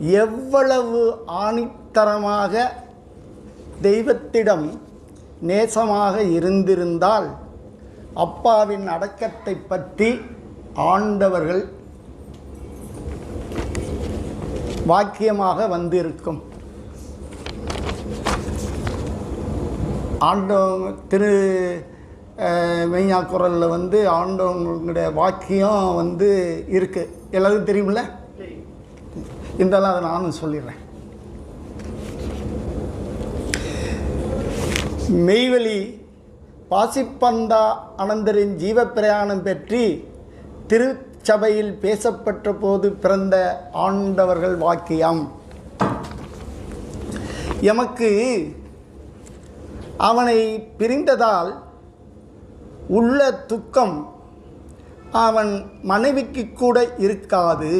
எவ்வளவு ஆணித்தரமாக தெய்வத்திடம் நேசமாக இருந்திருந்தால் அப்பாவின் அடக்கத்தை பற்றி ஆண்டவர்கள் வாக்கியமாக வந்திருக்கும். ஆண்டவங்க திரு மெய்யா குரலில் வந்து ஆண்டவங்களுடைய வாக்கியம் வந்து இருக்குது எல்லாருக்கும் தெரியுமில்ல இருந்தாலும் அதை நானும் சொல்லிடுறேன். மெய்வெளி பாசிப்பந்தா அனந்தரின் ஜீவப்பிரயாணம் பற்றி திருச்சபையில் பேசப்பட்ட போது பிறந்த ஆண்டவர்கள் வாக்கியம். எமக்கு அவனை பிரிந்ததால் உள்ள துக்கம் அவன் மனைவிக்கு கூட இருக்காது.